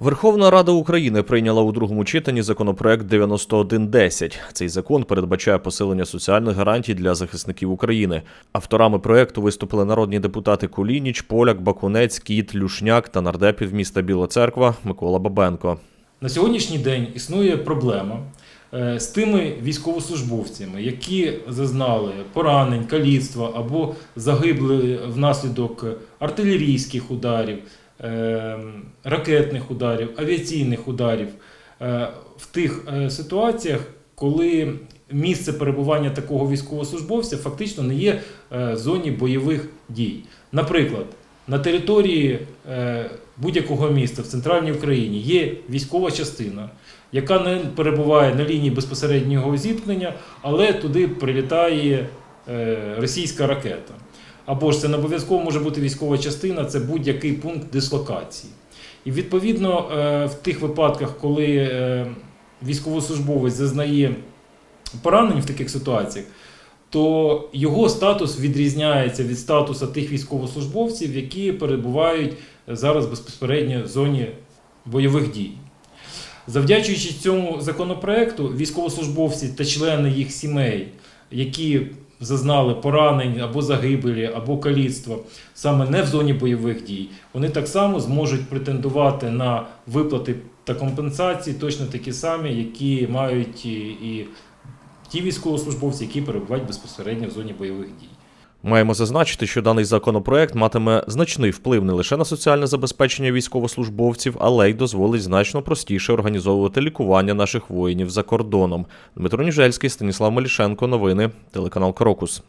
Верховна Рада України прийняла у другому читанні законопроект 9110. Цей закон передбачає посилення соціальних гарантій для захисників України. Авторами проекту виступили народні депутати Кулініч, Поляк, Бакунець, Кіт, Люшняк та нардепів міста Біла Церква Микола Бабенко. На сьогоднішній день існує проблема е, з тими військовослужбовцями, які зазнали поранень, каліцтва або загибли внаслідок артилерійських ударів, ракетних ударів, авіаційних ударів е, в тих е, ситуаціях, коли місце перебування такого військовослужбовця фактично не є е, в зоні бойових дій. Наприклад, на території будь-якого міста в центральній Україні є військова частина, яка не перебуває на лінії безпосереднього зіткнення, але туди прилітає російська ракета. Або ж це не обов'язково може бути військова частина, це будь-який пункт дислокації. І відповідно е, в тих випадках, коли е, військовослужбовець зазнає поранень в таких ситуаціях, то його статус відрізняється від статусу тих військовослужбовців, які перебувають зараз безпосередньо в зоні бойових дій. Завдячуючи цьому законопроекту, військовослужбовці та члени їх сімей, які зазнали поранень або загибелі, або каліцтва саме не в зоні бойових дій, вони так само зможуть претендувати на виплати та компенсації, точно такі самі, які мають і, ті військовослужбовці, які перебувають безпосередньо в зоні бойових дій. Маємо зазначити, що даний законопроект матиме значний вплив не лише на соціальне забезпечення військовослужбовців, але й дозволить значно простіше організовувати лікування наших воїнів за кордоном. Дмитро Ніжельський, Станіслав Малішенко. Новини, телеканал Крокус.